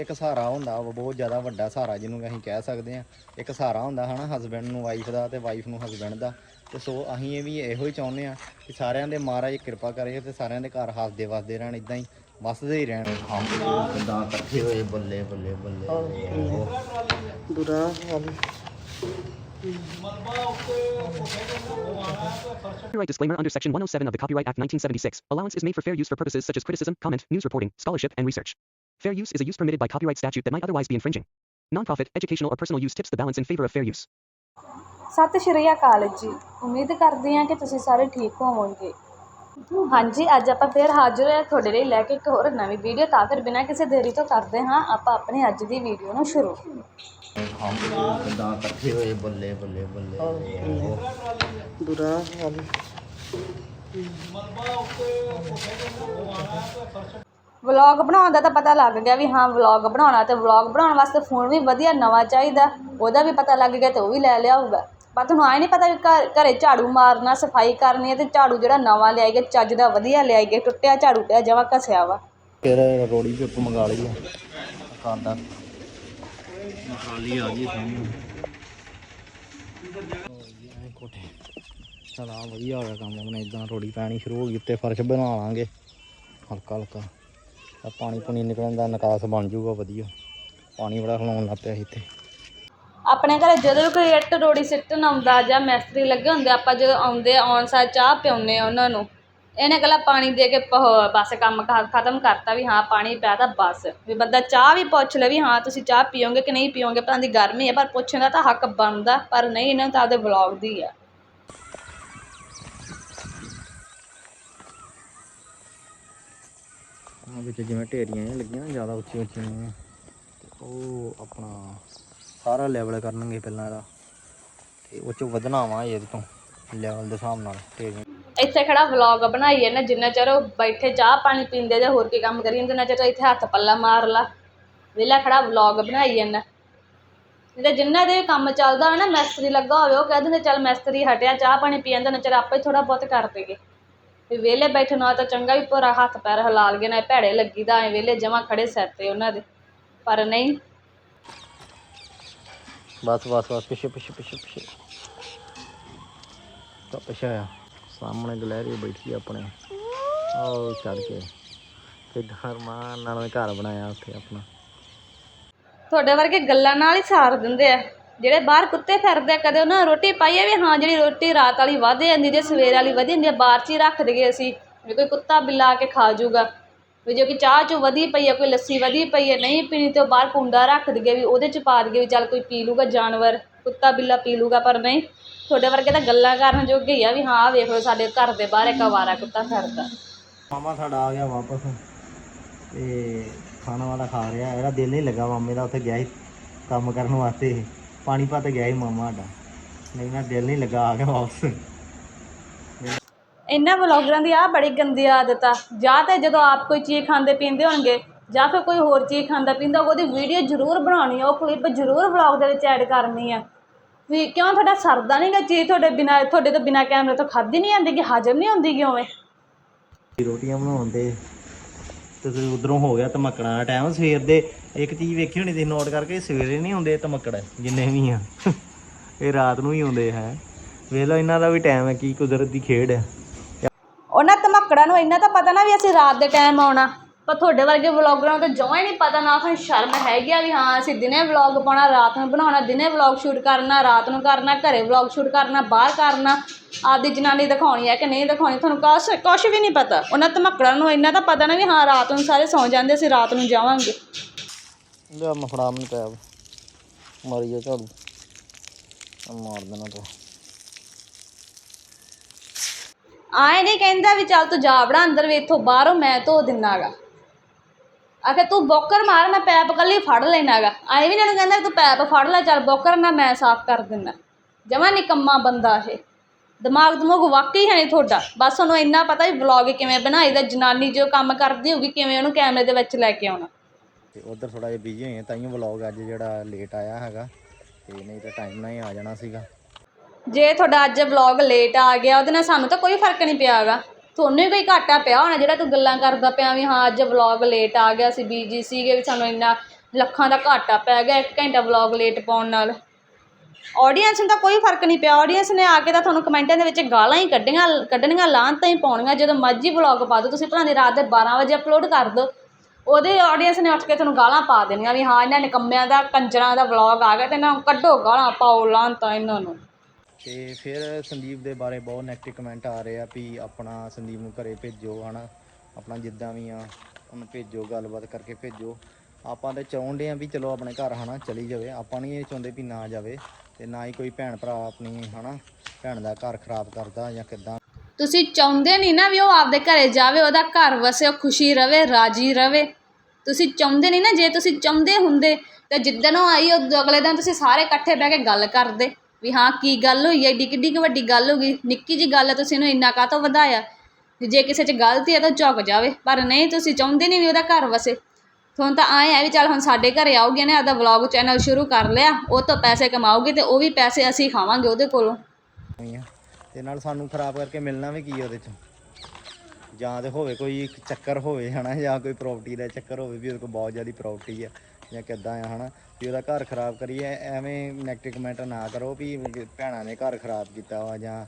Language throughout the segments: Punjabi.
ਇੱਕ ਸਹਾਰਾ ਹੁੰਦਾ ਵਾ ਬਹੁਤ ਜ਼ਿਆਦਾ ਵੱਡਾ ਸਹਾਰਾ ਜਿਹਨੂੰ ਅਸੀਂ ਕਹਿ ਸਕਦੇ ਆ ਇੱਕ ਸਹਾਰਾ ਹੁੰਦਾ ਹਨਾ ਹਸਬੈਂਡ ਨੂੰ ਵਾਈਫ ਦਾ ਤੇ ਵਾਈਫ ਨੂੰ ਹਸਬੈਂਡ ਦਾ ਤੇ ਸੋ ਅਸੀਂ ਇਹ ਵੀ ਇਹੋ ਹੀ ਚਾਹੁੰਦੇ ਆ ਕਿ ਸਾਰਿਆਂ ਦੇ ਮਹਾਰਾਜ ਕਿਰਪਾ ਕਰੇ ਤੇ ਸਾਰਿਆਂ ਦੇ ਘਰ ਹੱਸਦੇ ਵਸਦੇ ਰਹਿਣ ਇਦਾਂ ਹੀ ਵਸਦੇ ਹੀ ਰਹਿਣ ਹਾਂ ਕਿਦਾਂ ਇਕੱਠੇ ਹੋਏ ਬੱਲੇ ਬੱਲੇ ਬੱਲੇ ਬੁਰਾ ਹਾਲ Copyright disclaimer under Section 107 of the Copyright Act 1976. Allowance is made for fair use for purposes such as criticism, comment, news reporting, scholarship, and research. Fair use is a use permitted by copyright statute that might otherwise be infringing. Nonprofit, educational, or personal use tips the balance in favor of fair use. ਸਤਿ ਸ਼੍ਰੀ ਅਕਾਲ ਜੀ ਉਮੀਦ ਕਰਦੀ ਹਾਂ ਕਿ ਤੁਸੀਂ ਸਾਰੇ ਠੀਕ ਹੋਵੋਗੇ ਹਾਂਜੀ ਅੱਜ ਆਪਾਂ ਫੇਰ ਹਾਜ਼ਰ ਹੋਏ ਤੁਹਾਡੇ ਲਈ ਲੈ ਕੇ ਇੱਕ ਹੋਰ ਨਵੀਂ ਵੀਡੀਓ ਤਾਂ ਫਿਰ ਬਿਨਾਂ ਕਿਸੇ ਦੇਰੀ ਤੋਂ ਕਰਦੇ ਹਾਂ ਆਪਾਂ ਆਪਣੀ ਅੱਜ ਦੀ ਵੀਡੀਓ ਨੂੰ ਸ਼ੁਰੂ ਹਾਂ ਕਿਦਾਂ ਇਕੱਠੇ ਹੋਏ ਬੱਲੇ ਬੱਲੇ ਬੱਲੇ ਬੁਰਾ ਹਾਲ ਵਲੌਗ ਬਣਾਉਣ ਦਾ ਤਾਂ ਪਤਾ ਲੱਗ ਗਿਆ ਵੀ ਹਾਂ, ਵਲੌਗ ਬਣਾਉਣਾ ਤੇ ਵਲੌਗ ਬਣਾਉਣ ਵਾਸਤੇ ਫੋਨ ਵੀ ਵਧੀਆ ਨਵਾਂ ਚਾਹੀਦਾ। ਉਹਦਾ ਵੀ ਪਤਾ ਲੱਗ ਗਿਆ ਤੇ ਉਹ ਵੀ ਲੈ ਲਿਆ ਹੋਊਗਾ। ਪਰ ਤੁਹਾਨੂੰ ਆਏ ਨਹੀਂ ਪਤਾ ਵੀ ਘਰ, ਘਰੇ ਝਾੜੂ ਮਾਰਨਾ, ਸਫ਼ਾਈ ਕਰਨੀ ਹੈ ਤੇ ਝਾੜੂ ਜਿਹੜਾ ਨਵਾਂ ਲਿਆਈਏ ਚੱਜ ਦਾ ਵਧੀਆ ਲਿਆਈਏ ਟੁੱਟਿਆ ਝਾੜੂ ਪਿਆ, ਜਮਾ ਘਸਿਆ ਵਾ। ਫਿਰ ਰੋੜੀ ਵੀ ਉੱਪਰ ਮੰਗਾ ਲਈ ਆ? ਖਾਂਦਾ। ਖਾਲੀ ਆ ਗਈ ਸਾਹਮਣੇ ਕੋਠੇ ਚਲਾ ਵਧੀਆ ਹੋ ਗਿਆ ਕੰਮ ਉਹਨੇ ਇਦਾਂ ਰੋੜੀ ਪੈਣੀ ਸ਼ੁਰੂ ਹੋ ਗਈ, ਉੱਤੇ ਫਰਸ਼ ਬਣਾ ਲਾਂਗੇ। ਹਲਕਾ ਹਲਕਾ ਤਾਂ ਪਾਣੀ ਪੁਣੀ ਨਿਕਲਣ ਦਾ ਨਿਕਾਸ ਬਣ ਜਾਊਗਾ, ਵਧੀਆ। ਪਾਣੀ ਬੜਾ ਖਲਾਉਣ ਲੱਗ ਪਿਆ ਇੱਥੇ। ਆਪਣੇ ਘਰੇ ਜਦੋਂ ਵੀ ਕੋਈ ਇੱਟ ਰੋੜੀ ਸਿੱਟਣ ਆਉਂਦਾ ਜਾਂ ਮਿਸਤਰੀ ਲੱਗੇ ਹੁੰਦੇ, ਆਪਾਂ ਜਦੋਂ ਆਉਂਦੇ, ਆਉਣ ਸਾਰ ਚਾਹ ਪਿਆਉਂਦੇ ਆ ਉਹਨਾਂ ਨੂੰ। ਇਹਨੇ ਕੱਲਾ ਪਾਣੀ ਦੇ ਕੇ ਬਸ ਕੰਮ ਖਤਮ ਕਰਤਾ ਵੀ ਹਾਂ, ਪਾਣੀ ਪਿਆ ਤਾਂ ਬਸ। ਵੀ ਬੰਦਾ ਚਾਹ ਵੀ ਪੁੱਛ ਲੈ ਵੀ ਹਾਂ, ਤੁਸੀਂ ਚਾਹ ਪੀਓਗੇ ਕਿ ਨਹੀਂ ਪੀਓਗੇ, ਪਤਾ ਦੀ ਗਰਮੀ ਹੈ, ਪਰ ਪੁੱਛਣ ਦਾ ਤਾਂ ਹੱਕ ਬਣਦਾ, ਪਰ ਨਹੀਂ, ਇਹਨਾਂ ਨੂੰ ਤਾਂ ਆਪਦੇ ਵਲੌਗ ਦੀ ਆ। ਉਹਨਾਂ ਵਿੱਚ ਜਿਵੇਂ ਢੇਰੀਆਂ ਜਿਹੀਆਂ ਲੱਗੀਆਂ ਜ਼ਿਆਦਾ ਉੱਚੀਆਂ ਉੱਚੀਆਂ ਜਿਹੀਆਂ, ਉਹ ਆਪਣਾ ਸਾਰਾ ਲੈਵਲ ਕਰਨਗੇ ਪਹਿਲਾਂ ਇਹਦਾ। ਤੇ ਉਹ ਚੋਂ ਵਧਣਾ ਵਾ ਇਹਦੇ ਤੋਂ ਲੈਵਲ ਦੇ ਹਿਸਾਬ ਨਾਲ ਢੇਰੀਆਂ ਇੱਥੇ ਖੜਾ ਵਲੌਗ ਬਣਾਈਏ ਨਾ ਜਿੰਨਾ ਚਿਰ ਉਹ ਬੈਠੇ ਚਾਹ ਪਾਣੀ ਪੀਂਦੇ ਜਾਂ ਹੋਰ ਕੀ ਕੰਮ ਕਰੀ ਜਾਂਦੇ ਉਹਨਾਂ ਚਿਰ ਇੱਥੇ ਹੱਥ ਪੱਲਾ ਮਾਰ ਲਾ। ਵਿਹਲਾ ਖੜਾ ਵਲੌਗ ਬਣਾਈ ਜਾਂਦਾ ਤੇ ਜਿੰਨਾ ਦੇ ਕੰਮ ਚੱਲਦਾ ਹੋਵੇ ਨਾ ਮਿਸਤਰੀ ਲੱਗਾ ਹੋਵੇ ਉਹ ਕਹਿ ਦਿੰਦੇ ਚੱਲ ਮਿਸਤਰੀ ਹਟਿਆ ਚਾਹ ਪਾਣੀ ਪੀ ਜਾਂਦਾ ਨਾ ਚਿਰ ਆਪੇ ਥੋੜਾ ਬਹੁਤ ਕਰ ਦੇਗੇ ਵੀ ਵਿਹਲੇ ਬੈਠੇ ਨਾਲ ਤਾਂ ਚੰਗਾ ਵੀ ਪੂਰਾ ਹੱਥ ਪੈਰ ਹਿਲਾ ਲਗੇ ਨਾ ਭੈੜੇ ਲੱਗੀਦਾ ਐ ਵਿਹਲੇ ਜਮਾ ਖੜੇ ਸਿਰ ਤੇ ਉਹਨਾਂ ਦੇ। ਪਰ ਨਹੀਂ। ਬਸ ਬਸ ਬਸ ਪਿੱਛੇ ਪਿੱਛੇ ਪਿੱਛੇ ਪਿੱਛੇ। ਤਾਂ ਪਿੱਛੇ ਆ ਸਾਹਮਣੇ ਗਲੈਰੀ ਬੈਠੀ ਆ ਆਪਣੇ। ਉਹ ਚੜ ਕੇ। ਤੇ ਧਰਮਾਨ ਨਾਲ ਘਰ ਬਣਾਇਆ ਉੱਥੇ ਆਪਣਾ। ਤੁਹਾਡੇ ਵਰਗੇ ਗੱਲਾਂ ਨਾਲ ਹੀ ਸਾਰ ਦਿੰਦੇ ਆ। ਜਿਹੜੇ ਬਾਹਰ ਕੁੱਤੇ ਫਿਰਦੇ ਕਦੇ ਉਹਨਾਂ ਨੂੰ ਰੋਟੀ ਪਾਈਏ ਵੀ ਹਾਂ, ਜਿਹੜੀ ਰੋਟੀ ਰਾਤ ਵਾਲੀ ਵੱਧ ਜਾਂਦੀ ਜੇ ਸਵੇਰ ਵਾਲੀ ਵਧੀ ਜਾਂਦੀ ਆ, ਬਾਹਰ 'ਚ ਹੀ ਰੱਖ ਦਈਏ ਅਸੀਂ, ਵੀ ਕੋਈ ਕੁੱਤਾ ਬਿੱਲਾ ਆ ਕੇ ਖਾ ਜੂਗਾ ਵੀ ਜੇ ਕੋਈ ਚਾਹ ਚੂਹ ਵਧੀ ਪਈ ਆ, ਕੋਈ ਲੱਸੀ ਵਧੀ ਪਈ ਆ, ਨਹੀਂ ਪੀਣੀ ਤਾਂ ਉਹ ਬਾਹਰ ਕੁੰਡਾ ਰੱਖ ਦਈਏ ਵੀ ਉਹਦੇ 'ਚ ਪਾ ਦਈਏ ਵੀ ਚੱਲ ਕੋਈ ਪੀ ਲੂਗਾ ਜਾਨਵਰ, ਕੁੱਤਾ ਬਿੱਲਾ ਪੀ ਲੂਗਾ ਪਰ ਨਹੀਂ, ਤੁਹਾਡੇ ਵਰਗੇ ਤਾਂ ਗੱਲਾਂ ਕਰਨ ਜੋਗੇ ਹੀ ਆ ਵੀ ਹਾਂ, ਵੇਖ ਲਓ ਸਾਡੇ ਘਰ ਦੇ ਬਾਹਰ ਇੱਕ ਅਵਾਰਾ ਕੁੱਤਾ ਫਿਰਦਾ। ਮਾਮਾ ਸਾਡਾ ਆ ਗਿਆ ਵਾਪਸ, ਤੇ ਖਾਣਾ ਵਾਲਾ ਖਾ ਰਿਹਾ, ਇਹਦਾ ਦਿਲ ਨਹੀਂ ਲੱਗਾ ਮਾਮੇ ਦਾ, ਉੱਥੇ ਗਿਆ ਸੀ ਕੰਮ ਕਰਨ ਵਾਸਤੇ ਪਾਣੀ ਪਾ ਤੇ ਗਿਆ ਸੀ ਮਾਮਾ ਸਾਡਾ। ਨਹੀਂ ਨਾ ਦਿਲ ਨਹੀਂ ਲੱਗਾ ਆ ਗਿਆ ਵਾਪਸ। ਇਹਨਾਂ ਵਲੌਗਰਾਂ ਦੀ ਆ ਬੜੀ ਗੰਦੀ ਆਦਤ ਆ। ਜਾਂ ਤੇ ਜਦੋਂ ਆਪ ਕੋਈ ਚੀਜ਼ ਖਾਂਦੇ ਪੀਂਦੇ ਹੋਣਗੇ ਜਾਂ ਫਿਰ ਕੋਈ ਹੋਰ ਚੀਜ਼ ਖਾਂਦਾ ਪੀਂਦਾ ਉਹਦੀ ਵੀਡੀਓ ਜ਼ਰੂਰ ਬਣਾਉਣੀ ਆ। ਉਹ ਕਲਿੱਪ ਜ਼ਰੂਰ ਵਲੌਗ ਦੇ ਵਿੱਚ ਐਡ ਕਰਨੀ ਆ। ਵੀ ਕਿਉਂ ਤੁਹਾਡਾ ਸਰਦਾ ਨਹੀਂ ਗਾ ਚੀਜ਼ ਤੁਹਾਡੇ ਬਿਨਾ ਤੁਹਾਡੇ ਤੋਂ ਬਿਨਾ ਕੈਮਰੇ ਤੋਂ ਖਾਧੀ ਨਹੀਂ ਜਾਂਦੀ ਕਿ ਹਜਮ ਨਹੀਂ ਹੁੰਦੀ ਕਿ ਉਵੇਂ? ਰੋਟੀਆਂ ਬਣਾਉਣ ਦੇ ਤੇ ਉਧਰੋਂ ਹੋ ਗਿਆ ਧਮਕਣਾ ਟਾਈਮ ਸਵੇਰ ਦੇ ਇੱਕ ਚੀਜ਼ ਵੇਖੀ ਹੋਣੀ ਤੁਸੀਂ ਨੋਟ ਕਰਕੇ, ਸਵੇਰੇ ਨਹੀਂ ਹੁੰਦੇ ਧਮਕੜ ਜਿੰਨੇ ਵੀ ਆ। ਇਹ ਰਾਤ ਨੂੰ ਹੀ ਹੁੰਦੇ ਹੈ। ਵੇਖ ਲਓ ਇਹਨਾਂ ਦਾ ਵੀ ਟਾਈਮ ਹੈ, ਕੀ ਕੁਦਰਤ ਦੀ ਖੇਡ ਹੈ। ਉਹਨਾਂ ਧਮਕੜਾਂ ਨੂੰ ਇੰਨਾ ਤਾਂ ਪਤਾ ਨਾ ਵੀ ਅਸੀਂ ਰਾਤ ਦੇ ਟਾਈਮ ਆਉਣਾ। ਪਰ ਤੁਹਾਡੇ ਵਰਗੇ ਵਲੌਗਰਾਂ ਨੂੰ ਤਾਂ ਜਮਾਂ ਹੀ ਨਹੀਂ ਪਤਾ ਨਾ ਫਿਰ ਸ਼ਰਮ ਹੈਗੀ ਆ ਵੀ ਹਾਂ, ਅਸੀਂ ਦਿਨੇ ਵਲੌਗ ਪਾਉਣਾ, ਰਾਤ ਨੂੰ ਬਣਾਉਣਾ, ਦਿਨੇ ਵਲੌਗ ਸ਼ੂਟ ਕਰਨਾ, ਰਾਤ ਨੂੰ ਕਰਨਾ, ਘਰੇ ਵਲੌਗ ਸ਼ੂਟ ਕਰਨਾ, ਬਾਹਰ ਕਰਨਾ। ਆਪਦੀ ਜਨਾਨੀ ਦਿਖਾਉਣੀ ਹੈ ਕਿ ਨਹੀਂ ਦਿਖਾਉਣੀ ਤੁਹਾਨੂੰ ਕੁਛ ਕੁਛ ਵੀ ਨਹੀਂ ਪਤਾ। ਉਹਨਾਂ ਧਮਕੜਾਂ ਨੂੰ ਇੰਨਾ ਤਾਂ ਪਤਾ ਨਾ ਵੀ ਹਾਂ ਰਾਤ ਨੂੰ ਸਾਰੇ ਸੌਂ ਜਾਂਦੇ ਅਸੀਂ ਰਾਤ ਨੂੰ ਜਾਵਾਂਗੇ। ਲਿਆ ਮੈਂ ਫੜਾ ਮੈਨੂੰ ਪੈਬ ਮਾਰੀ ਜਾ ਝਾੜੂ। ਆ ਮਾਰ ਦੇਣਾ ਤੂੰ ਆਏ ਨਹੀਂ ਕਹਿੰਦਾ ਵੀ ਚੱਲ ਤੂੰ ਜਾ ਵੜਾ ਅੰਦਰ ਵੀ ਇੱਥੋਂ ਬਾਹਰੋਂ ਮੈਂ ਧੋ ਦਿੰਨਾਗਾ। ਆਖੇ ਤੂੰ ਬੋਕਰ ਮਾਰ ਮੈਂ ਪੈਪ ਕੱਲੀ ਫੜ ਲੈਣਾਗਾ। ਆਏ ਵੀ ਨਹੀਂ ਕਹਿੰਦਾ ਵੀ ਤੂੰ ਪੈਪ ਫੜ ਲੈ ਚੱਲ ਬੋਕਰ ਨਾ ਮੈਂ ਸਾਫ਼ ਕਰ ਦਿੰਦਾ। ਜਮਾ ਨਿਕੰਮਾ ਬੰਦਾ ਇਹ। ਦਿਮਾਗ ਦਮੂਗ ਵਾਕਈ ਹੈ ਨਹੀਂ ਤੁਹਾਡਾ। ਬਸ ਉਹਨੂੰ ਇੰਨਾ ਪਤਾ ਵੀ ਵਲੌਗ ਕਿਵੇਂ ਬਣਾਈਦਾ ਜਨਾਨੀ ਜੋ ਕੰਮ ਕਰਦੀ ਹੋਊਗੀ ਕਿਵੇਂ ਉਹਨੂੰ ਕੈਮਰੇ ਦੇ ਵਿੱਚ ਲੈ ਕੇ ਆਉਣਾ। ਤੇ ਉਧਰ ਥੋੜਾ ਜਿਹਾ ਬਿਜ਼ੀ ਹੋਏ ਤਾਂ ਹੀ ਵਲੌਗ ਅੱਜ ਜਿਹੜਾ ਲੇਟ ਆਇਆ ਹੈਗਾ ਤੇ ਨਹੀਂ ਤਾਂ ਟਾਈਮ ਨਾਲ ਹੀ ਆ ਜਾਣਾ ਸੀਗਾ। ਜੇ ਤੁਹਾਡਾ ਅੱਜ ਵਲੌਗ ਲੇਟ ਆ ਗਿਆ ਉਹਦੇ ਨਾਲ ਸਾਨੂੰ ਤਾਂ ਕੋਈ ਫ਼ਰਕ ਨਹੀਂ ਪਿਆਗਾ। ਤੁਹਾਨੂੰ ਹੀ ਕੋਈ ਘਾਟਾ ਪਿਆ ਹੋਣਾ ਜਿਹੜਾ ਤੂੰ ਗੱਲਾਂ ਕਰਦਾ ਪਿਆ ਵੀ ਹਾਂ ਅੱਜ ਵਲੌਗ ਲੇਟ ਆ ਗਿਆ ਸੀ ਬੀਜੀ ਸੀਗੇ ਵੀ ਸਾਨੂੰ ਇੰਨਾ ਲੱਖਾਂ ਦਾ ਘਾਟਾ ਪੈ ਗਿਆ ਇੱਕ ਘੰਟਾ ਵਲੌਗ ਲੇਟ ਪਾਉਣ ਨਾਲ। ਆਡੀਅנס ਨੂੰ ਤਾਂ ਕੋਈ ਫ਼ਰਕ ਨਹੀਂ ਪਿਆ। ਆਡੀਅנס ਨੇ ਆ ਕੇ ਤਾਂ ਤੁਹਾਨੂੰ ਕਮੈਂਟਾਂ ਦੇ ਵਿੱਚ ਗਾਲਾਂ ਹੀ ਕੱਢੀਆਂ, ਕੱਢਣੀਆਂ ਲਾਂ ਹੀ ਪਾਉਣੀਆਂ। ਜਦੋਂ ਮਰਜ਼ੀ ਵਲੌਗ ਪਾ ਦਿਓ, ਤੁਸੀਂ ਭਾਵੇਂ ਰਾਤ ਦੇ 12 ਵਜੇ ਅਪਲੋਡ ਕਰ ਦਿਓ। ਉਹਦੇ ਆਡੀਅנס ਨੇ ਉੱਠ ਕੇ ਤੁਹਾਨੂੰ ਗਾਲਾਂ ਪਾ ਦੇਣੀਆਂ ਵੀ ਹਾਂ, ਇਹਨਾਂ ਨਿਕੰਮਿਆਂ ਦਾ, ਕੰਜਰਾਂ ਦਾ ਵਲੌਗ ਆ ਗਿਆ ਤੇ ਨਾ ਕੱਢੋ ਗਾਲਾਂ, ਪਾਓ ਲਾਂ ਇਹਨਾਂ ਨੂੰ। ਤੇ ਫਿਰ ਸੰਦੀਪ ਦੇ ਬਾਰੇ ਬਹੁਤ ਨੈਗੇਟਿਵ ਕਮੈਂਟ ਆ ਰਹੇ ਆ ਵੀ ਆਪਣਾ ਸੰਦੀਪ ਨੂੰ ਘਰੇ ਭੇਜੋ, ਹਨਾ। ਆਪਣਾ ਜਿੱਦਾਂ ਵੀ ਆ, ਉਹਨੂੰ ਭੇਜੋ, ਗੱਲਬਾਤ ਕਰਕੇ ਭੇਜੋ। ਆਪਾਂ ਤੇ ਚਾਹੁੰਦੇ ਆ ਵੀ ਚਲੋ ਆਪਣੇ ਘਰ ਹਨਾ ਚਲੀ ਜਾਵੇ। ਆਪਾਂ ਨਹੀਂ ਇਹ ਚਾਹੁੰਦੇ ਵੀ ਨਾ ਜਾਵੇ ਤੇ ਨਾ ਹੀ ਕੋਈ ਭੈਣ ਭਰਾ ਆਪਣੀ ਹਨਾ, ਭੈਣ ਦਾ ਘਰ ਖਰਾਬ ਕਰਦਾ ਜਾਂ ਕਿੱਦਾਂ। ਤੁਸੀਂ ਚਾਹੁੰਦੇ ਨਹੀਂ ਨਾ ਵੀ ਉਹ ਆਪਦੇ ਘਰੇ ਜਾਵੇ, ਉਹਦਾ ਘਰ ਵਸੇ, ਉਹ ਖੁਸ਼ੀ ਰਵੇ, ਰਾਜੀ ਰਵੇ। ਤੁਸੀਂ ਚਾਹੁੰਦੇ ਨਹੀਂ ਨਾ, ਜੇ ਤੁਸੀਂ ਚਾਹੁੰਦੇ ਹੁੰਦੇ ਤਾਂ ਜਿੱਦਣ ਉਹ ਆਈ, ਉਹ ਅਗਲੇ ਦਿਨ ਤੁਸੀਂ ਸਾਰੇ ਇਕੱਠੇ ਬਹਿ ਕੇ ਗੱਲ ਕਰਦੇ ਵੀ ਹਾਂ, ਕੀ ਗੱਲ ਹੋਈ ਹੈ, ਏਡੀ ਕਿੱਡੀ ਕੁ ਵੱਡੀ ਗੱਲ ਹੋ ਗਈ, ਨਿੱਕੀ ਜੀ ਗੱਲ ਹੈ, ਤੁਸੀਂ ਇਹਨੂੰ ਇੰਨਾ ਕਾਹਤੋਂ ਵਧਾਇਆ? ਜੇ ਕਿਸੇ 'ਚ ਗਲਤੀ ਹੈ ਤਾਂ ਝੁਕ ਜਾਵੇ, ਪਰ ਨਹੀਂ, ਤੁਸੀਂ ਚਾਹੁੰਦੇ ਨਹੀਂ ਵੀ ਉਹਦਾ ਘਰ ਵਸੇ। ਤੁਹਾਨੂੰ ਤਾਂ ਆਏ ਆ ਵੀ ਚੱਲ ਹੁਣ ਸਾਡੇ ਘਰੇ ਆਊਗੀ ਨੇ ਆਪਦਾ ਵਲੌਗ ਚੈਨਲ ਸ਼ੁਰੂ ਕਰ ਲਿਆ ਉਹ ਤੋਂ ਪੈਸੇ ਕਮਾਊਗੀ ਤੇ ਉਹ ਵੀ ਪੈਸੇ ਅਸੀਂ ਖਾਵਾਂਗੇ ਉਹਦੇ ਕੋਲੋਂ। ਤੇ ਨਾਲ ਸਾਨੂੰ ਖਰਾਬ ਕਰਕੇ ਮਿਲਣਾ ਵੀ ਕੀ ਉਹਦੇ ਚ? ਜਾਂ ਤੇ ਹੋਵੇ ਕੋਈ ਇੱਕ ਚੱਕਰ ਹੋਵੇ ਹਨਾ ਜਾਂ ਕੋਈ ਪ੍ਰਾਪਰਟੀ ਦਾ ਚੱਕਰ ਹੋਵੇ ਵੀ ਉਹਦੇ ਕੋਲ ਬਹੁਤ ਜ਼ਿਆਦਾ ਪ੍ਰਾਪਰਟੀ ਆ ਜਾਂ ਕਿੱਦਾਂ ਆ ਹਨਾ ਵੀ ਉਹਦਾ ਘਰ ਖਰਾਬ ਕਰੀਏ ਐਵੇਂ ਨੈਗੇਟਿਵ ਕਮੈਂਟ ਨਾ ਕਰੋ ਵੀ ਭੈਣਾਂ ਨੇ ਘਰ ਖਰਾਬ ਕੀਤਾ ਵਾ ਜਾਂ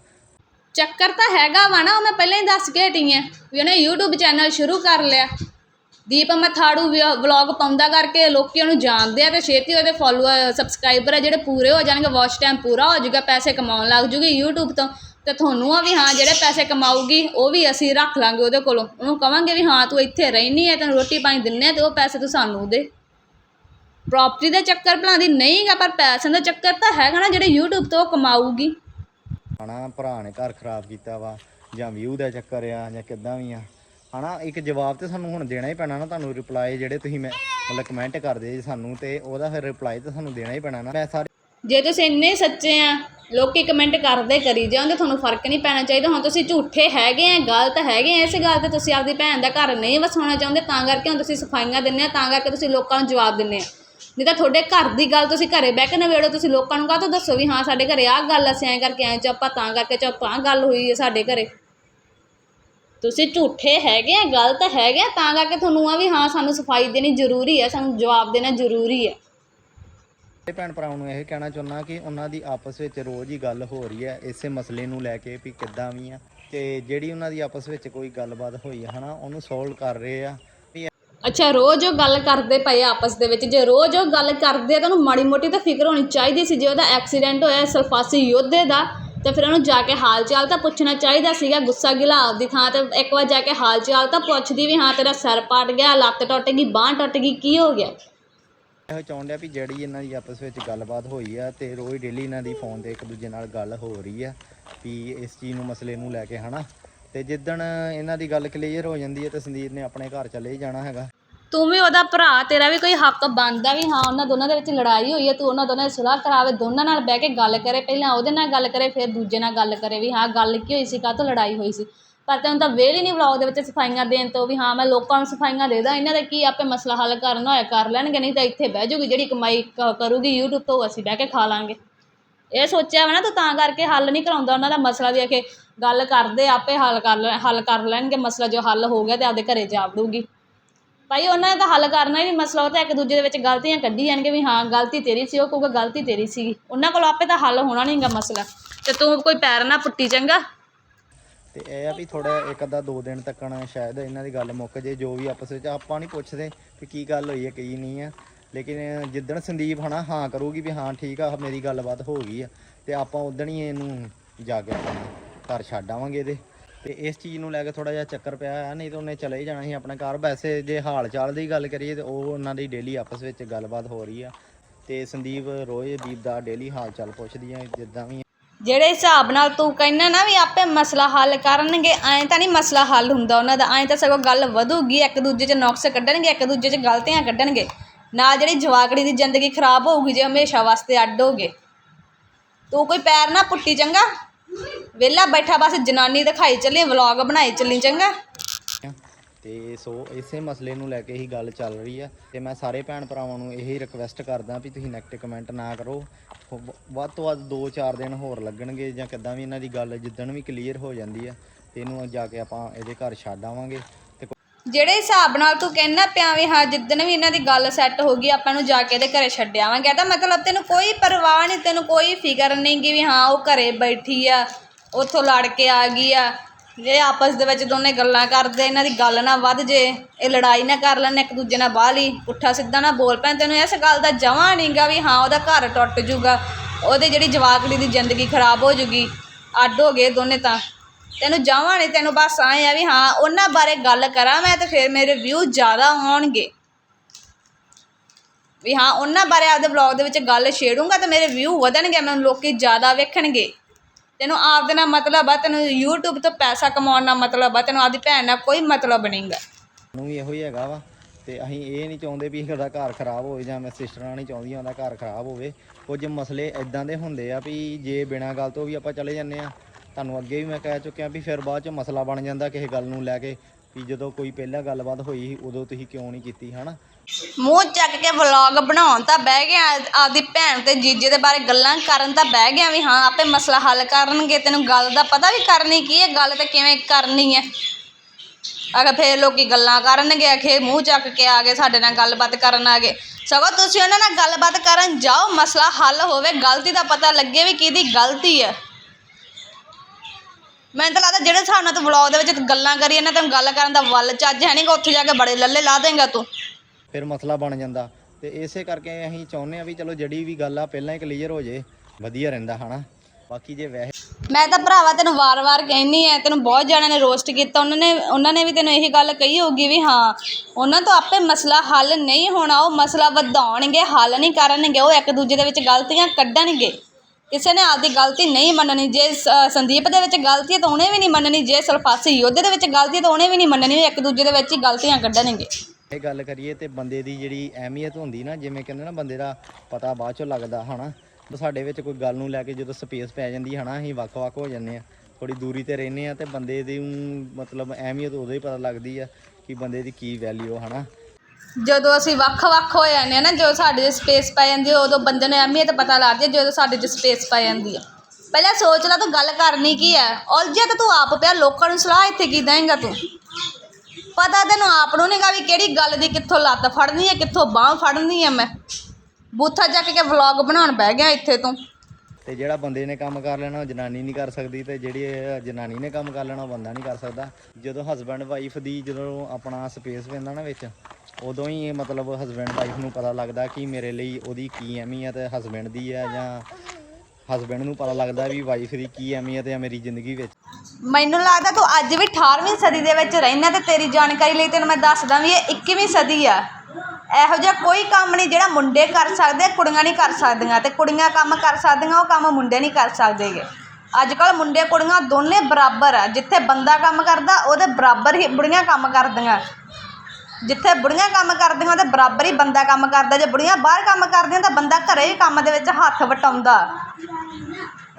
ਚੱਕਰ ਤਾਂ ਹੈਗਾ ਵਾ ਨਾ ਉਹ ਮੈਂ ਪਹਿਲਾਂ ਹੀ ਦੱਸ ਕੇ ਹਟੀ ਵੀ ਉਹਨੇ YouTube ਚੈਨਲ ਸ਼ੁਰੂ ਕਰ ਲਿਆ। ਦੀਪ ਮਥਾੜੂ ਵਲੌਗ ਪਾਉਂਦਾ ਕਰਕੇ ਲੋਕੀ ਉਹਨੂੰ ਜਾਣਦੇ ਆ ਤੇ ਛੇਤੀ ਉਹਦੇ ਫੋਲੋਅਰ ਸਬਸਕ੍ਰਾਈਬਰ ਆ ਜਿਹੜੇ ਪੂਰੇ ਹੋ ਜਾਣਗੇ ਵਾਚ ਟਾਈਮ ਪੂਰਾ ਹੋ ਜਾਊਗਾ, ਪੈਸੇ ਕਮਾਉਣ ਲੱਗ ਜੂਗੀ YouTube ਤੋਂ। ਤੇ ਤੁਹਾਨੂੰ ਆ ਵੀ ਹਾਂ, ਜਿਹੜੇ ਪੈਸੇ ਕਮਾਊਗੀ, ਉਹ ਵੀ ਅਸੀਂ ਰੱਖ ਲਾਂਗੇ ਉਹਦੇ ਕੋਲੋਂ। ਉਹਨੂੰ ਕਵਾਂਗੇ ਵੀ ਹਾਂ, ਤੂੰ ਇੱਥੇ ਰਹਿਨੀ ਹੈ ਤੈਨੂੰ ਰੋਟੀ ਪਾਣੀ ਦਿੰਨੇ ਆ ਤੇ ਉਹ ਪੈਸੇ ਤੂੰ ਸਾਨੂੰ ਦੇ। ਪ੍ਰਾਪਰਟੀ ਦਾ ਚੱਕਰ ਭਲਾਂ ਦੀ ਨਹੀਂਗਾ, ਪਰ ਪੈਸਿਆਂ ਦਾ ਚੱਕਰ ਤਾਂ ਹੈਗਾ ਨਾ, ਜਿਹੜੇ YouTube ਤੋਂ ਉਹ ਕਮਾਊਗੀ। ਹਨਾ ਭਰਾ ਨੇ ਘਰ ਖਰਾਬ ਕੀਤਾ ਵਾ, ਜਾਂ ਵਿਊ ਦਾ ਚੱਕਰ ਆ, ਜਾਂ ਕਿੱਦਾਂ ਵੀ ਆ। ਹਨਾ, ਇੱਕ ਜਵਾਬ ਤੇ ਸਾਨੂੰ ਹੁਣ ਦੇਣਾ ਹੀ ਪੈਣਾ ਨਾ ਤੁਹਾਨੂੰ ਰਿਪਲਾਈ ਜਿਹੜੇ ਤੁਸੀਂ ਮੈਂ ਮਤਲਬ ਕਮੈਂਟ ਕਰਦੇ ਜੀ ਸਾਨੂੰ ਤੇ ਉਹਦਾ ਫਿਰ ਰਿਪਲਾਈ ਤਾਂ ਸਾਨੂੰ ਦੇਣਾ ਹੀ ਪੈਣਾ ਨਾ। ਮੈਂ ਸਾਰੇ ਜੇ ਤੁਸੀਂ ਇੰਨੇ ਸੱਚੇ ਆ, ਲੋਕੀ ਕਮੈਂਟ ਕਰਦੇ ਕਰੀ ਜਾਂਦੇ ਤੁਹਾਨੂੰ ਫ਼ਰਕ ਨਹੀਂ ਪੈਣਾ ਚਾਹੀਦਾ। ਹੁਣ ਤੁਸੀਂ ਝੂਠੇ ਹੈਗੇ ਆ, ਗਲਤ ਹੈਗੇ ਆ, ਇਸ ਗੱਲ ਤੇ ਤੁਸੀਂ ਆਪਦੀ ਭੈਣ ਦਾ ਘਰ ਨਹੀਂ ਵਸਾਉਣਾ ਚਾਹੁੰਦੇ, ਤਾਂ ਕਰਕੇ ਹੁਣ ਤੁਸੀਂ ਸਫਾਈਆਂ ਦਿੰਦੇ ਆ, ਤਾਂ ਕਰਕੇ ਤੁਸੀਂ ਲੋਕਾਂ ਨੂੰ ਜਵਾਬ ਦਿੰਦੇ ਆ। ਨਹੀਂ ਤਾਂ ਤੁਹਾਡੇ ਘਰ ਦੀ ਗੱਲ ਤੁਸੀਂ ਘਰੇ ਬਹਿ ਕੇ ਨਵੇੜੋ ਤੁਸੀਂ ਲੋਕਾਂ ਨੂੰ ਕਾਹਤੋਂ ਦੱਸੋ ਵੀ ਹਾਂ, ਸਾਡੇ ਘਰੇ ਆਹ ਗੱਲ ਅਸੀਂ ਐਂ ਕਰਕੇ ਐਂ ਆਪਾਂ ਤਾਂ ਕਰਕੇ ਚੱਪਾ ਆਹ ਗੱਲ ਹੋਈ ਹੈ ਸਾਡੇ ਘਰੇ। ਤੁਸੀਂ ਝੂਠੇ ਹੈਗੇ ਆ ਗਲਤ ਹੈਗੇ ਆ ਤਾਂ ਕਰਕੇ ਤੁਹਾਨੂੰ ਆ ਵੀ ਹਾਂ ਸਾਨੂੰ ਸਫ਼ਾਈ ਦੇਣੀ ਜ਼ਰੂਰੀ ਹੈ ਸਾਨੂੰ ਜਵਾਬ ਦੇਣਾ ਜ਼ਰੂਰੀ ਹੈ ਸਾਰੇ ਭੈਣ ਭਰਾਵਾਂ ਨੂੰ ਇਹ ਕਹਿਣਾ ਚਾਹੁੰਦਾ ਕਿ ਉਹਨਾਂ ਦੀ ਆਪਸ ਵਿੱਚ ਰੋਜ਼ ਹੀ ਗੱਲ ਹੋ ਰਹੀ ਹੈ ਇਸੇ ਮਸਲੇ ਨੂੰ ਲੈ ਕੇ ਵੀ ਕਿੱਦਾਂ ਵੀ ਆ। ਤੇ ਜਿਹੜੀ ਉਹਨਾਂ ਦੀ ਆਪਸ ਵਿੱਚ ਕੋਈ ਗੱਲਬਾਤ ਹੋਈ ਹੈ ਹਨਾ ਉਹਨੂੰ ਸੋਲਵ ਕਰ ਰਹੇ ਆ। ਅੱਛਾ ਰੋਜ਼ ਉਹ ਗੱਲ ਕਰਦੇ ਪਏ ਆ ਆਪਸ ਦੇ ਵਿੱਚ। ਜੇ ਰੋਜ਼ ਉਹ ਗੱਲ ਕਰਦੇ ਆ ਤਾਂ ਉਹਨੂੰ ਮਾੜੀ ਮੋਟੀ ਤਾਂ ਫਿਕਰ ਹੋਣੀ ਚਾਹੀਦੀ ਸੀ। ਜੇ ਉਹਦਾ ਐਕਸੀਡੈਂਟ ਹੋਇਆ ਸਰਫਾਸੀ ਯੋਧੇ ਦਾ ਅਤੇ ਫਿਰ ਉਹਨੂੰ ਜਾ ਕੇ ਹਾਲ ਚਾਲ ਤਾਂ ਪੁੱਛਣਾ ਚਾਹੀਦਾ ਸੀਗਾ, ਗੁੱਸਾ ਗਿਲਾ ਆਪਦੀ ਥਾਂ ਤੇ ਇੱਕ ਵਾਰ ਜਾ ਕੇ ਹਾਲ ਚਾਲ ਤਾਂ ਪੁੱਛਦੀ ਵੀ ਹਾਂ, ਤੇਰਾ ਸਿਰ ਪਾਟ ਗਿਆ, ਲੱਤ ਟੁੱਟ ਗਈ, ਬਾਂਹ ਟੁੱਟ ਗਈ, ਕੀ ਹੋ ਗਿਆ? ਇਹੋ ਚਾਹੁੰਦੇ ਆ ਵੀ ਜਿਹੜੀ ਇਹਨਾਂ ਦੀ ਆਪਸ ਵਿੱਚ ਗੱਲਬਾਤ ਹੋਈ ਆ ਤੇ ਰੋਜ਼ ਡੇਲੀ ਇਹਨਾਂ ਦੀ ਫੋਨ ਤੇ ਇੱਕ ਦੂਜੇ ਨਾਲ ਗੱਲ ਹੋ ਰਹੀ ਆ ਵੀ ਇਸ ਚੀਜ਼ ਨੂੰ ਮਸਲੇ ਨੂੰ ਲੈ ਕੇ, ਹਨਾ? ਤੇ ਜਿੱਦਣ ਇਹਨਾਂ ਦੀ ਗੱਲ ਕਲੀਅਰ ਹੋ ਜਾਂਦੀ ਹੈ ਤੇ ਸੰਦੀਪ ਨੇ ਆਪਣੇ ਘਰ ਚਲੇ ਹੀ ਜਾਣਾ ਹੈਗਾ। ਤੂੰ ਵੀ ਉਹਦਾ ਭਰਾ, ਤੇਰਾ ਵੀ ਕੋਈ ਹੱਕ ਬਣਦਾ ਵੀ ਹਾਂ, ਉਹਨਾਂ ਦੋਨਾਂ ਦੇ ਵਿੱਚ ਲੜਾਈ ਹੋਈ ਹੈ, ਤੂੰ ਉਹਨਾਂ ਦੋਨਾਂ ਦੀ ਸੁਲ੍ਹਾ ਕਰਾਵੇ ਦੋਨਾਂ ਨਾਲ ਬਹਿ ਕੇ ਗੱਲ ਕਰੇ, ਪਹਿਲਾਂ ਉਹਦੇ ਨਾਲ ਗੱਲ ਕਰੇ, ਫਿਰ ਦੂਜੇ ਨਾਲ ਗੱਲ ਕਰੇ ਵੀ ਹਾਂ, ਗੱਲ ਕੀ ਹੋਈ ਸੀ ਕਾਹਤੋਂ ਲੜਾਈ ਹੋਈ ਸੀ। ਪਰ ਤੈਨੂੰ ਤਾਂ ਵੇਲ ਹੀ ਨਹੀਂ ਵਲੌਗ ਦੇ ਵਿੱਚ ਸਫਾਈਆਂ ਦੇਣ ਤੋਂ ਵੀ ਹਾਂ, ਮੈਂ ਲੋਕਾਂ ਨੂੰ ਸਫਾਈਆਂ ਦੇ ਦਾਂ, ਇਹਨਾਂ ਦਾ ਕੀ ਆਪੇ ਮਸਲਾ ਹੱਲ ਕਰਨਾ ਹੋਇਆ, ਕਰ ਲੈਣਗੇ, ਨਹੀਂ ਤਾਂ ਇੱਥੇ ਬਹਿ ਜੂਗੀ ਜਿਹੜੀ ਕਮਾਈ ਕ- ਕਰੂਗੀ YouTube ਤੋਂ, ਅਸੀਂ ਬਹਿ ਕੇ ਖਾ ਲਾਂਗੇ। ਇਹ ਸੋਚਿਆ ਵਾ ਨਾ ਤੂੰ ਤਾਂ ਕਰਕੇ ਹੱਲ ਨਹੀਂ ਕਰਾਉਂਦਾ ਉਹਨਾਂ ਦਾ ਮਸਲਾ ਵੀ ਆ ਕਿ ਗੱਲ ਕਰਦੇ, ਆਪੇ ਹੱਲ ਕਰ ਲੈ, ਹੱਲ ਕਰ ਲੈਣਗੇ, ਮਸਲਾ ਜੋ ਹੱਲ ਹੋ ਗਿਆ ਤੇ ਆਪਦੇ ਘਰੇ ਜਾ ਵੜੂਗੀ ਭਾਈ, ਉਹਨਾਂ ਨੇ ਤਾਂ ਹੱਲ ਕਰਨਾ ਹੀ ਨਹੀਂ, ਮਸਲਾ ਉਹ ਤਾਂ ਇੱਕ ਦੂਜੇ ਦੇ ਵਿੱਚ ਗਲਤੀਆਂ ਕੱਢੀ ਜਾਣਗੇ ਵੀ ਹਾਂ, ਗਲਤੀ ਤੇਰੀ ਸੀ, ਉਹ ਕਹੂਗਾ ਗਲਤੀ ਤੇਰੀ ਸੀਗੀ ਉਹਨਾਂ ਕੋਲ ਆਪੇ ਤਾਂ ਹੱਲ ਹੋਣਾ ਨਹੀਂਗਾ ਮਸਲਾ। ਤੇ ਤੂੰ ਕੋਈ ਪੈਰ ਨਾ ਪੁੱਟੀ ਚੰਗਾ। ਤੇ ਇਹ ਆ ਵੀ ਥੋੜਾ ਇੱਕ ਅੱਧਾ ਦੋ ਦਿਨ ਤੱਕਣ ਸ਼ਾਇਦ ਇਹਨਾਂ ਦੀ ਗੱਲ ਮੁੱਕ ਜੇ, ਜੋ ਵੀ ਆਪਸ ਵਿੱਚ ਆਪਾਂ ਨਹੀਂ ਪੁੱਛਦੇ ਕਿ ਕੀ ਗੱਲ ਹੋਈ ਹੈ, ਕੀ ਨਹੀਂ ਆ ਲੇਕਿਨ ਜਿੱਦਣ ਸੰਦੀਪ ਹਨਾ ਹਾਂ ਕਰੂਗੀ ਵੀ ਹਾਂ ਠੀਕ ਆ, ਮੇਰੀ ਗੱਲਬਾਤ ਹੋ ਗਈ ਆ, ਤੇ ਆਪਾਂ ਉਦਣ ਹੀ ਇਹਨੂੰ ਜਾ ਕੇ ਆਪਣਾ ਘਰ ਛੱਡ ਆਵਾਂਗੇ ਇਹਦੇ। ਤੇ ਇਸ ਚੀਜ਼ ਨੂੰ ਲੈ ਕੇ ਥੋੜਾ ਜਿਹਾ ਚੱਕਰ ਪਿਆ ਆ, ਨਹੀਂ ਤਾਂ ਉਹਨੇ ਚਲੇ ਹੀ ਜਾਣਾ ਸੀ ਆਪਣੇ ਘਰ। ਵੈਸੇ ਜੇ ਹਾਲ ਚਾਲ ਦੀ ਗੱਲ ਕਰੀਏ ਤੇ ਉਹ ਉਹਨਾਂ ਦੀ ਡੇਲੀ ਆਪਸ ਵਿੱਚ ਗੱਲਬਾਤ ਹੋ ਰਹੀ ਆ। ਤੇ ਸੰਦੀਪ ਰੋਜ਼ ਦੀਪ ਦਾ ਡੇਲੀ ਹਾਲ ਚਾਲ ਪੁੱਛਦੀ ਆ, ਜਿੱਦਾਂ ਵੀ ਜਿਹੜੇ ਹਿਸਾਬ ਨਾਲ ਤੂੰ ਕਹਿੰਦਾ ਨਾ ਵੀ ਆਪੇ ਮਸਲਾ ਹੱਲ ਕਰਨਗੇ, ਐਂ ਤਾਂ ਨਹੀਂ ਮਸਲਾ ਹੱਲ ਹੁੰਦਾ ਉਹਨਾਂ ਦਾ, ਐਂ ਤਾਂ ਸਗੋਂ ਗੱਲ ਵਧੂਗੀ, ਇੱਕ ਦੂਜੇ 'ਚ ਨੁਕਸ ਕੱਢਣਗੇ, ਇੱਕ ਦੂਜੇ 'ਚ ਗਲਤੀਆਂ ਕੱਢਣਗੇ। ਨਾ ਜਿਹੜੀ ਜਵਾਕੜੀ ਦੀ ਜ਼ਿੰਦਗੀ ਖਰਾਬ ਹੋਊਗੀ, ਜੇ ਹਮੇਸ਼ਾ ਵਾਸਤੇ ਅੱਡ ਹੋਗੇ ਤੂੰ ਕੋਈ ਪੈਰ ਨਾ ਪੁੱਟੀ ਚੰਗਾ। ਵਿਹਲਾ ਬੈਠਾ ਬਸ ਜਨਾਨੀ ਦਿਖਾਈ ਚੱਲੀ ਵਲੌਗ ਬਣਾਈ ਚੱਲੀ ਚੰਗਾ। ਤੇ ਸੋ ਇਸੇ ਮਸਲੇ ਨੂੰ ਲੈ ਕੇ ਹੀ ਗੱਲ ਚੱਲ ਰਹੀ ਆ ਤੇ ਮੈਂ ਸਾਰੇ ਭੈਣ ਭਰਾਵਾਂ ਨੂੰ ਇਹੀ ਰਿਕਵੈਸਟ ਕਰਦਾ ਵੀ ਤੁਸੀਂ ਨੈਗੇਟਿਵ ਕਮੈਂਟ ਨਾ ਕਰੋ। ਵੱਧ ਤੋਂ ਵੱਧ 2-4 ਦਿਨ ਹੋਰ ਲੱਗਣਗੇ ਜਾਂ ਕਿੱਦਾਂ ਵੀ ਇਹਨਾਂ ਦੀ ਗੱਲ ਜਿੱਦਣ ਵੀ ਕਲੀਅਰ ਹੋ ਜਾਂਦੀ ਆ ਤੇ ਇਹਨੂੰ ਜਾ ਕੇ ਆਪਾਂ ਇਹਦੇ ਘਰ ਛੱਡ ਆਵਾਂਗੇ। ਤੇ ਜਿਹੜੇ ਹਿਸਾਬ ਨਾਲ ਤੂੰ ਕਹਿਣਾ ਪਿਆ ਵੀ ਹਾਂ ਜਿੱਦਣ ਵੀ ਇਹਨਾਂ ਦੀ ਗੱਲ ਸੈੱਟ ਹੋ ਗਈ ਆਪਾਂ ਨੂੰ ਜਾ ਕੇ ਇਹਦੇ ਘਰੇ ਛੱਡ ਆਵਾਂਗੇ। ਇਹਦਾ ਮਤਲਬ ਤੈਨੂੰ ਕੋਈ ਪਰਵਾਹ ਨਹੀਂ ਤੈਨੂੰ ਕੋਈ ਫਿਕਰ ਨਹੀਂ ਕਿ ਵੀ ਹਾਂ ਉਹ ਘਰੇ ਬੈਠੀ ਆ ਉੱਥੋਂ ਲੜ ਕੇ ਆ ਗਈ ਆ। ਇਹ ਆਪਸ ਦੇ ਵਿੱਚ ਦੋਨੇ ਗੱਲਾਂ ਕਰਦੇ, ਇਹਨਾਂ ਦੀ ਗੱਲ ਨਾ ਵੱਧ ਜੇ, ਇਹ ਲੜਾਈ ਨਾ ਕਰ ਲੈਣ, ਇੱਕ ਦੂਜੇ ਨਾਲ ਬਾਹ ਲਈ ਪੁੱਠਾ ਸਿੱਧਾ ਨਾ ਬੋਲ ਪੈਣ। ਤੈਨੂੰ ਇਸ ਗੱਲ ਦਾ ਜਮਾਂ ਨਹੀਂਗਾ ਵੀ ਹਾਂ, ਉਹਦਾ ਘਰ ਟੁੱਟ ਜੂਗਾ ਉਹਦੇ ਜਿਹੜੀ ਜਵਾਕੜੀ ਦੀ ਜ਼ਿੰਦਗੀ ਖਰਾਬ ਹੋ ਜੂਗੀ ਅੱਡ ਹੋ ਗਏ ਦੋਨੇ ਤਾਂ। ਤੈਨੂੰ ਜਾਵਾਂ ਨਹੀਂ ਤੈਨੂੰ ਬਸ ਆਏ ਆ ਵੀ ਹਾਂ, ਉਹਨਾਂ ਬਾਰੇ ਗੱਲ ਕਰਾਂ ਮੈਂ ਤੇ ਫਿਰ ਮੇਰੇ ਵਿਊ ਜ਼ਿਆਦਾ ਆਉਣਗੇ। ਵੀ ਹਾਂ, ਉਹਨਾਂ ਬਾਰੇ ਆਪਦੇ ਵਲੌਗ ਦੇ ਵਿੱਚ ਗੱਲ ਛੇੜੂੰਗਾ ਤੇ ਮੇਰੇ ਵਿਊ ਵਧਣਗੇ, ਮੈਨੂੰ ਲੋਕੀ ਜ਼ਿਆਦਾ ਵੇਖਣਗੇ। ਤੈਨੂੰ ਆਪਦੇ ਨਾਲ ਮਤਲਬ ਆ, ਤੈਨੂੰ YouTube ਤੋਂ ਪੈਸਾ ਕਮਾਉਣ ਨਾਲ ਮਤਲਬ ਆ, ਤੈਨੂੰ ਆਪਦੀ ਭੈਣ ਨਾਲ ਕੋਈ ਮਤਲਬ ਨਹੀਂਗਾ ਨੂੰ ਵੀ ਇਹੋ ਹੀ ਹੈਗਾ ਵਾ, ਤੇ ਅਸੀਂ ਇਹ ਨਹੀਂ ਚਾਹੁੰਦੇ ਵੀ ਸਾਡਾ ਘਰ ਖਰਾਬ ਹੋਵੇ ਜਾਂ ਮੈਂ ਸਿਸਟਰਾਂ ਨਹੀਂ ਚਾਹੁੰਦੀਆਂ ਉਹਦਾ ਘਰ ਖਰਾਬ ਹੋਵੇ। ਕੁਝ ਮਸਲੇ ਇਦਾਂ ਦੇ ਹੁੰਦੇ ਆ ਵੀ ਜੇ ਬਿਨਾਂ ਗੱਲ ਤੋਂ ਵੀ ਆਪਾਂ ਚਲੇ ਜਾਂਦੇ ਆ, ਤੁਹਾਨੂੰ ਅੱਗੇ ਵੀ ਮੈਂ ਕਹਿ ਚੁੱਕਿਆ ਵੀ ਫਿਰ ਬਾਅਦ ਚ ਮਸਲਾ ਬਣ ਜਾਂਦਾ ਕਿਸੇ ਗੱਲ ਨੂੰ ਲੈ ਕੇ। ਵੀ ਜਦੋਂ ਕੋਈ ਪਹਿਲਾਂ ਗੱਲਬਾਤ ਹੋਈ ਸੀ, ਉਦੋਂ ਤੁਸੀਂ ਕਿਉਂ ਨਹੀਂ ਕੀਤੀ, ਹਨਾ? ਮੂੰਹ ਚੱਕ ਕੇ ਵਲੌਗ ਬਣਾਉਣ ਤਾਂ ਬਹਿ ਗਿਆ ਆਪਦੀ ਭੈਣ ਤੇ ਜੀਜੇ ਦੇ ਬਾਰੇ ਗੱਲਾਂ ਕਰਨ ਤਾਂ ਬਹਿ ਗਿਆ ਵੀ ਹਾਂ, ਆਪੇ ਮਸਲਾ ਹੱਲ ਕਰਨਗੇ, ਤੈਨੂੰ ਗੱਲ ਦਾ ਪਤਾ ਵੀ ਕਰਨੀ ਕੀ ਹੈ, ਗੱਲ ਤੇ ਕਿਵੇਂ ਕਰਨੀ ਹੈ। ਅਗਰ ਫੇਰ ਲੋਕੀ ਗੱਲਾਂ ਕਰਨਗੇ ਆਖੇ ਮੂੰਹ ਚੱਕ ਕੇ ਆ ਗਏ, ਸਾਡੇ ਨਾਲ ਗੱਲਬਾਤ ਕਰਨ ਆ ਗਏ। ਸਗੋਂ ਤੁਸੀਂ ਉਹਨਾਂ ਨਾਲ ਗੱਲਬਾਤ ਕਰਨ ਜਾਓ, ਮਸਲਾ ਹੱਲ ਹੋਵੇ, ਗਲਤੀ ਦਾ ਪਤਾ ਲੱਗੇ ਵੀ ਕਿਹਦੀ ਗਲਤੀ ਹੈ। ਮੈਨੂੰ ਤਾਂ ਲੱਗਦਾ ਜਿਹੜੇ ਹਿਸਾਬ ਨਾਲ ਤੂੰ ਵਲੌਗ ਦੇ ਵਿੱਚ ਗੱਲਾਂ ਕਰੀ ਇਹਨਾਂ ਤੈਨੂੰ ਗੱਲ ਕਰਨ ਦਾ ਵੱਲ ਚੱਜ ਹੈ ਨਹੀਂਗਾ ਉੱਥੇ ਜਾ ਕੇ ਬੜੇ ਲੱਲੇ ਲਾ ਦੇਂਗਾ ਤੂੰ। ਫਿਰ ਮਸਲਾ ਬਣ ਜਾਂਦਾ। ਤੇ ਇਸੇ ਕਰਕੇ ਅਸੀਂ ਚਾਹੁੰਦੇ ਆ ਵੀ ਚਲੋ ਜਿਹੜੀ ਵੀ ਗੱਲ ਆ ਪਹਿਲਾਂ ਹੀ ਕਲੀਅਰ ਹੋ ਜੇ ਵਧੀਆ ਰਹਿੰਦਾ ਹਨਾ? ਬਾਕੀ ਜੇ ਵੈਸੇ ਮੈਂ ਤਾਂ ਭਰਾਵਾ ਤੈਨੂੰ ਵਾਰ-ਵਾਰ ਕਹਿੰਨੀ ਐ ਤੈਨੂੰ ਬਹੁਤ ਜਣਿਆਂ ਨੇ ਰੋਸਟ ਕੀਤਾ ਉਹਨਾਂ ਨੇ ਉਹਨਾਂ ਨੇ ਵੀ ਤੈਨੂੰ ਇਹੀ ਗੱਲ ਕਹੀ ਹੋਊਗੀ ਵੀ ਹਾਂ ਉਹਨਾਂ ਤੋਂ ਆਪੇ ਮਸਲਾ ਹੱਲ ਨਹੀਂ ਹੋਣਾ ਉਹ ਮਸਲਾ ਵਧਾਉਣਗੇ ਹੱਲ ਨਹੀਂ ਕਰਨਗੇ ਉਹ ਇੱਕ ਦੂਜੇ ਦੇ ਵਿੱਚ ਗਲਤੀਆਂ ਕੱਢਣਗੇ। ਕਿਸੇ ਨੇ ਆਪਦੀ ਗਲਤੀ ਨਹੀਂ ਮੰਨਣੀ, ਜੇ ਸ- ਸੰਦੀਪ ਦੇ ਵਿੱਚ ਗਲਤੀ ਹੈ ਤਾਂ ਉਹਨੇ ਵੀ ਨਹੀਂ ਮੰਨਣੀ, ਜੇ ਸਲਫਾਸੀ ਯੋਧੇ ਦੇ ਵਿੱਚ ਗਲਤੀ ਹੈ ਤਾਂ ਉਹਨੇ ਵੀ ਨਹੀਂ ਮੰਨਣੀ ਇੱਕ ਦੂਜੇ ਦੇ ਵਿੱਚ ਹੀ ਗਲਤੀਆਂ ਕੱਢਣਗੇ। ਇਹ ਗੱਲ ਕਰੀਏ ਤੇ ਬੰਦੇ ਦੀ ਜਿਹੜੀ ਅਹਿਮੀਅਤ ਹੁੰਦੀ ਨਾ, ਜਿਵੇਂ ਕਹਿੰਦੇ ਨਾ ਬੰਦੇ ਦਾ ਪਤਾ ਬਾਅਦ ਚੋਂ ਲੱਗਦਾ, ਹਨਾ? ਤੇ ਸਾਡੇ ਵਿੱਚ ਕੋਈ ਗੱਲ ਨੂੰ ਲੈ ਕੇ ਜਦੋਂ ਸਪੇਸ ਪੈ ਜਾਂਦੀ, ਹਨਾ, ਅਸੀਂ ਵੱਖ-ਵੱਖ ਹੋ ਜਾਂਦੇ ਆ ਥੋੜੀ ਦੂਰੀ ਤੇ ਰਹਿੰਦੇ ਆ ਤੇ ਬੰਦੇ ਦੀ ਊਂ ਮਤਲਬ ਅਹਿਮੀਅਤ ਉਦੋਂ ਹੀ ਪਤਾ ਲੱਗਦੀ ਆ ਕਿ ਬੰਦੇ ਦੀ ਕੀ ਵੈਲਿਊ ਹਨਾ? ਜਦੋਂ ਅਸੀਂ ਵੱਖ-ਵੱਖ ਹੋ ਜਾਂਦੇ ਹਾਂ ਨਾ, ਜਦੋਂ ਸਾਡੇ 'ਚ ਸਪੇਸ ਪੈ ਜਾਂਦੀ ਹੈ ਉਦੋਂ ਬੰਦੇ ਨੂੰ ਅਹਿਮੀਅਤ ਪਤਾ ਲੱਗਦੀ ਹੈ ਜਦੋਂ ਸਾਡੇ 'ਚ ਸਪੇਸ ਪੈ ਜਾਂਦੀ ਹੈ ਪਹਿਲਾਂ ਸੋਚ ਲੈ ਤੂੰ ਗੱਲ ਕਰਨੀ ਕੀ ਹੈ ਉਲਝਿਆ ਤਾਂ ਤੂੰ ਆਪ ਪਿਆ, ਲੋਕਾਂ ਨੂੰ ਸਲਾਹ ਇੱਥੇ ਕੀ ਦੇਂਗਾ ਤੂੰ? ਪਤਾ ਤੈਨੂੰ ਆਪ ਨੂੰ ਨਹੀਂਗਾ ਵੀ ਕਿਹੜੀ ਗੱਲ ਦੀ ਕਿੱਥੋਂ ਲੱਤ ਫੜਨੀ ਹੈ ਕਿੱਥੋਂ ਬਾਹ ਫੜਨੀ ਹੈ ਮੈਂ। ਬੂਥਾ ਚੱਕ ਕੇ ਵਲੌਗ ਬਣਾਉਣ ਬਹਿ ਗਿਆ ਇੱਥੇ ਤੂੰ। ਤੇ ਜਿਹੜਾ ਬੰਦੇ ਨੇ ਕੰਮ ਕਰ ਲੈਣਾ ਉਹ ਜਨਾਨੀ ਨਹੀਂ ਕਰ ਸਕਦੀ ਤੇ ਜਿਹੜੀ ਜਨਾਨੀ ਨੇ ਕੰਮ ਕਰ ਲੈਣਾ ਉਹ ਬੰਦਾ ਨਹੀਂ ਕਰ ਸਕਦਾ। ਜਦੋਂ ਹਸਬੰਡ ਵਾਈਫ ਦੀ ਜਦੋਂ ਆਪਣਾ ਸਪੇਸ ਪੈਂਦਾ ਨਾ ਵਿੱਚ, ਉਦੋਂ ਹੀ ਇਹ ਮਤਲਬ ਹਸਬੰਡ ਵਾਈਫ ਨੂੰ ਪਤਾ ਲੱਗਦਾ ਕਿ ਮੇਰੇ ਲਈ ਉਹਦੀ ਕੀ ਅਹਿਮੀਅਤ ਹੈ ਹਸਬੰਡ ਦੀ ਹੈ ਜਾਂ ਹਸਬੰਡ ਨੂੰ ਪਤਾ ਲੱਗਦਾ ਵੀ ਵਾਈਫ ਦੀ ਕੀ ਅਹਿਮੀਅਤ ਹੈ ਮੇਰੀ ਜ਼ਿੰਦਗੀ ਵਿੱਚ। ਮੈਨੂੰ ਲੱਗਦਾ ਤੂੰ ਅੱਜ ਵੀ 18ਵੀਂ ਸਦੀ ਦੇ ਵਿੱਚ ਰਹਿਣਾ ਤੇ ਤੇਰੀ ਜਾਣਕਾਰੀ ਲਈ ਤੈਨੂੰ ਮੈਂ ਦੱਸਦਾ ਵੀ ਇਹ 21ਵੀਂ ਸਦੀ ਆ। ਇਹੋ ਜਿਹਾ ਕੋਈ ਕੰਮ ਨਹੀਂ ਜਿਹੜਾ ਮੁੰਡੇ ਕਰ ਸਕਦੇ, ਕੁੜੀਆਂ ਨਹੀਂ ਕਰ ਸਕਦੀਆਂ। ਅਤੇ ਕੁੜੀਆਂ ਕੰਮ ਕਰ ਸਕਦੀਆਂ, ਉਹ ਕੰਮ ਮੁੰਡੇ ਨਹੀਂ ਕਰ ਸਕਦੇਗੇ। ਅੱਜ ਕੱਲ੍ਹ ਮੁੰਡੇ ਕੁੜੀਆਂ ਦੋਨੇ ਬਰਾਬਰ ਆ। ਜਿੱਥੇ ਬੰਦਾ ਕੰਮ ਕਰਦਾ, ਉਹਦੇ ਬਰਾਬਰ ਹੀ ਬੁੜੀਆਂ ਕੰਮ ਕਰਦੀਆਂ। ਜਿੱਥੇ ਬੁੜੀਆਂ ਕੰਮ ਕਰਦੀਆਂ, ਉਹਦੇ ਬਰਾਬਰ ਹੀ ਬੰਦਾ ਕੰਮ ਕਰਦਾ। ਜੇ ਬੁੜੀਆਂ ਬਾਹਰ ਕੰਮ ਕਰਦੀਆਂ, ਤਾਂ ਬੰਦਾ ਘਰੇ ਹੀ ਕੰਮ ਦੇ ਵਿੱਚ ਹੱਥ ਵਟਾਉਂਦਾ।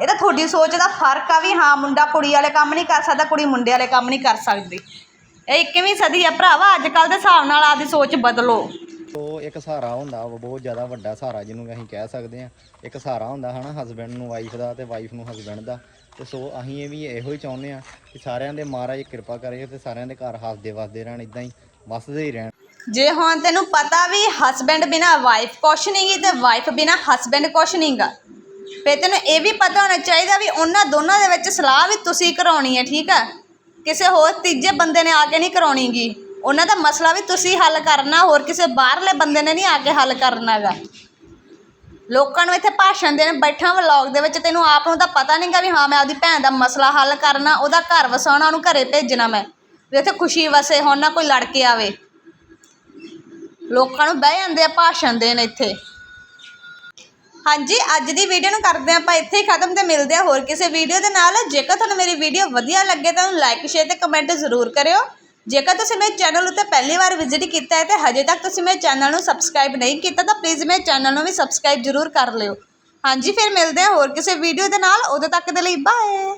ਇਹ ਤਾਂ ਤੁਹਾਡੀ ਸੋਚ ਦਾ ਫ਼ਰਕ ਆ ਵੀ ਹਾਂ, ਮੁੰਡਾ ਕੁੜੀ ਵਾਲੇ ਕੰਮ ਨਹੀਂ ਕਰ ਸਕਦਾ, ਕੁੜੀ ਮੁੰਡੇ ਵਾਲੇ ਕੰਮ ਨਹੀਂ ਕਰ ਸਕਦੀ। ਇਹ 21ਵੀਂ ਸਦੀ ਆ ਭਰਾਵਾ। ਅੱਜ ਕੱਲ੍ਹ ਦੇ ਹਿਸਾਬ ਨਾਲ ਆਪਦੀ ਸੋਚ ਬਦਲੋ। ਉਹ ਇੱਕ ਸਹਾਰਾ ਹੁੰਦਾ ਵਾ ਬਹੁਤ ਜ਼ਿਆਦਾ ਵੱਡਾ ਸਹਾਰਾ ਜਿਹਨੂੰ ਅਸੀਂ ਕਹਿ ਸਕਦੇ ਹਾਂ। ਇੱਕ ਸਹਾਰਾ ਹੁੰਦਾ ਹਨਾ ਹਸਬੰਡ ਨੂੰ ਵਾਈਫ ਦਾ ਤੇ ਵਾਈਫ ਨੂੰ ਹਸਬੰਡ ਦਾ। ਤੇ ਸੋ ਅਸੀਂ ਇਹ ਵੀ ਇਹੋ ਹੀ ਚਾਹੁੰਦੇ ਆ ਕਿ ਸਾਰਿਆਂ ਦੇ ਮਹਾਰਾਜ ਕਿਰਪਾ ਕਰੇ ਤੇ ਸਾਰਿਆਂ ਦੇ ਘਰ ਹੱਸਦੇ ਵਸਦੇ ਰਹਿਣ ਇਦਾਂ ਹੀ ਵਸਦੇ ਹੀ ਰਹਿਣ। ਜੇ ਹੁਣ ਤੈਨੂੰ ਪਤਾ ਵੀ ਹਸਬੈਂਡ ਬਿਨਾ ਵਾਈਫ ਕੁਛ ਨਹੀਂਗੀ ਤੇ ਵਾਈਫ ਬਿਨਾ ਹਸਬੈਂਡ ਕੁਛ ਨਹੀਂਗਾ ਫੇ ਤੈਨੂੰ ਇਹ ਵੀ ਪਤਾ ਹੋਣਾ ਚਾਹੀਦਾ ਵੀ ਉਹਨਾਂ ਦੋਨਾਂ ਦੇ ਵਿੱਚ ਸਲਾਹ ਵੀ ਤੁਸੀਂ ਕਰਾਉਣੀ ਹੈ, ਠੀਕ ਆ? ਕਿਸੇ ਹੋਰ ਤੀਜੇ ਬੰਦੇ ਨੇ ਆ ਕੇ ਨਹੀਂ ਕਰਾਉਣੀਗੀ ਉਹਨਾਂ ਦਾ ਮਸਲਾ ਵੀ ਤੁਸੀਂ ਹੱਲ ਕਰਨਾ, ਹੋਰ ਕਿਸੇ ਬਾਹਰਲੇ ਬੰਦੇ ਨੇ ਨਹੀਂ ਆ ਕੇ ਹੱਲ ਕਰਨਾ ਕਰਨਾਗਾ ਲੋਕਾਂ ਨੂੰ ਇੱਥੇ ਭਾਸ਼ਣ ਦੇਣ, ਬੈਠਾ ਵਲੌਗ ਦੇ ਵਿੱਚ, ਤੈਨੂੰ ਆਪ ਨੂੰ ਤਾਂ ਪਤਾ ਨਹੀਂਗਾ ਵੀ ਹਾਂ, ਮੈਂ ਆਪਦੀ ਭੈਣ ਦਾ ਮਸਲਾ ਹੱਲ ਕਰਨਾ, ਉਹਦਾ ਘਰ ਵਸਾਉਣਾ, ਉਹਨੂੰ ਘਰੇ ਭੇਜਣਾ ਮੈਂ। ਵੀ ਇੱਥੇ ਖੁਸ਼ੀ ਵਸੇ, ਹੁਣ ਨਾ ਕੋਈ ਲੜ ਕੇ ਆਵੇ। ਲੋਕਾਂ ਨੂੰ ਬਹਿ ਜਾਂਦੇ ਆ, ਭਾਸ਼ਣ ਦੇਣ ਇੱਥੇ। ਹਾਂਜੀ, ਅੱਜ ਦੀ ਵੀਡੀਓ ਨੂੰ ਕਰਦੇ ਹਾਂ ਆਪਾਂ, ਇੱਥੇ ਹੀ ਖਤਮ ਤੇ ਮਿਲਦੇ ਆ ਹੋਰ ਕਿਸੇ ਵੀਡੀਓ ਦੇ ਨਾਲ। ਜੇਕਰ ਤੁਹਾਨੂੰ ਮੇਰੀ ਵੀਡੀਓ ਵਧੀਆ ਲੱਗੇ, ਤਾਂ ਉਹਨੂੰ ਲਾਈਕ ਸ਼ੇਅਰ ਤੇ ਕਮੈਂਟ ਜ਼ਰੂਰ ਕਰਿਓ। ਜੇਕਰ ਤੁਸੀਂ ਮੇਰੇ ਚੈਨਲ ਉੱਤੇ ਪਹਿਲੀ ਵਾਰ ਵਿਜ਼ਿਟ ਕੀਤਾ ਹੈ ਤੇ ਹਜੇ ਤੱਕ ਤੁਸੀਂ ਮੇਰੇ ਚੈਨਲ ਨੂੰ ਸਬਸਕ੍ਰਾਈਬ ਨਹੀਂ ਕੀਤਾ, ਤਾਂ ਪਲੀਜ਼ ਮੇਰੇ ਚੈਨਲ ਨੂੰ ਵੀ ਸਬਸਕ੍ਰਾਈਬ ਜ਼ਰੂਰ ਕਰ ਲਿਓ। ਹਾਂਜੀ, ਫਿਰ ਮਿਲਦੇ ਹਾਂ ਹੋਰ ਕਿਸੇ ਵੀਡੀਓ ਦੇ ਨਾਲ। ਉਦੋਂ ਤੱਕ ਦੇ ਲਈ ਬਾਏ